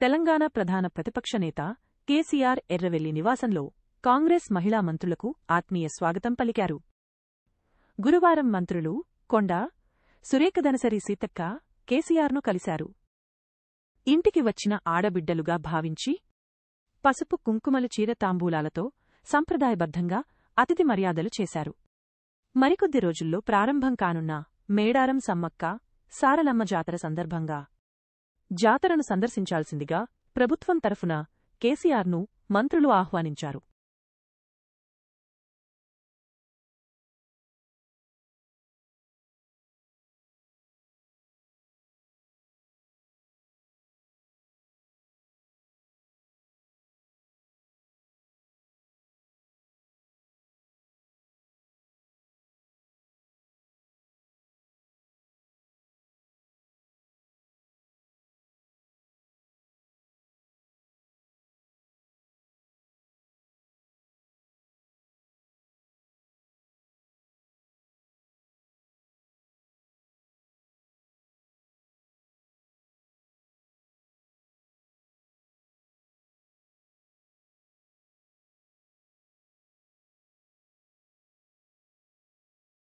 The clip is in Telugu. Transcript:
తెలంగాణ ప్రధాన ప్రతిపక్ష నేత కేసీఆర్ ఎర్రవెల్లి నివాసంలో కాంగ్రెస్ మహిళా మంత్రులకు ఆత్మీయ స్వాగతం పలికారు. గురువారం మంత్రులు కొండ సురేఖధనసరి సీతక్క కేసీఆర్ను కలిశారు. ఇంటికి వచ్చిన ఆడబిడ్డలుగా భావించి పసుపు కుంకుమలు చీర తాంబూలాలతో సంప్రదాయబద్ధంగా అతిథి మర్యాదలు చేశారు. మరికొద్ది రోజుల్లో ప్రారంభం కానున్న మేడారం సమ్మక్క సారలమ్మ జాతర సందర్భంగా జాతరను సందర్శించాల్సిందిగా ప్రభుత్వం తరఫున కేసీఆర్ను మంత్రులు ఆహ్వానించారు.